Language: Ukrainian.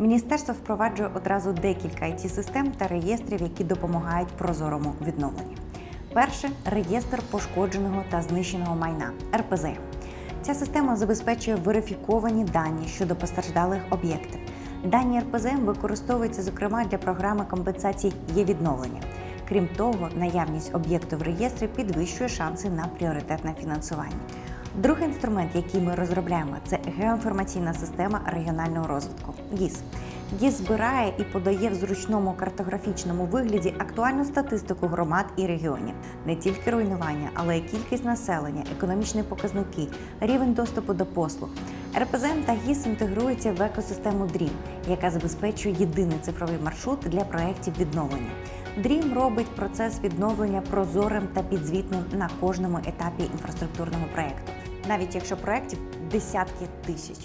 Міністерство впроваджує одразу декілька it систем та реєстрів, які допомагають прозорому відновленню. Перше реєстр пошкодженого та знищеного майна РПЗ. Ця система забезпечує верифіковані дані щодо постраждалих об'єктів. Дані РПЗ використовуються зокрема для програми компенсацій є відновлення. Крім того, наявність об'єкту в реєстрі підвищує шанси на пріоритетне фінансування. Другий інструмент, який ми розробляємо, це геоінформаційна система регіонального розвитку ГІС. ГІС збирає і подає в зручному картографічному вигляді актуальну статистику громад і регіонів, не тільки руйнування, але й кількість населення, економічні показники, рівень доступу до послуг. РПЗМ та ГІС інтегруються в екосистему DREAM, яка забезпечує єдиний цифровий маршрут для проєктів відновлення. DREAM робить процес відновлення прозорим та підзвітним на кожному етапі інфраструктурного проєкту, навіть якщо проєктів десятки тисяч.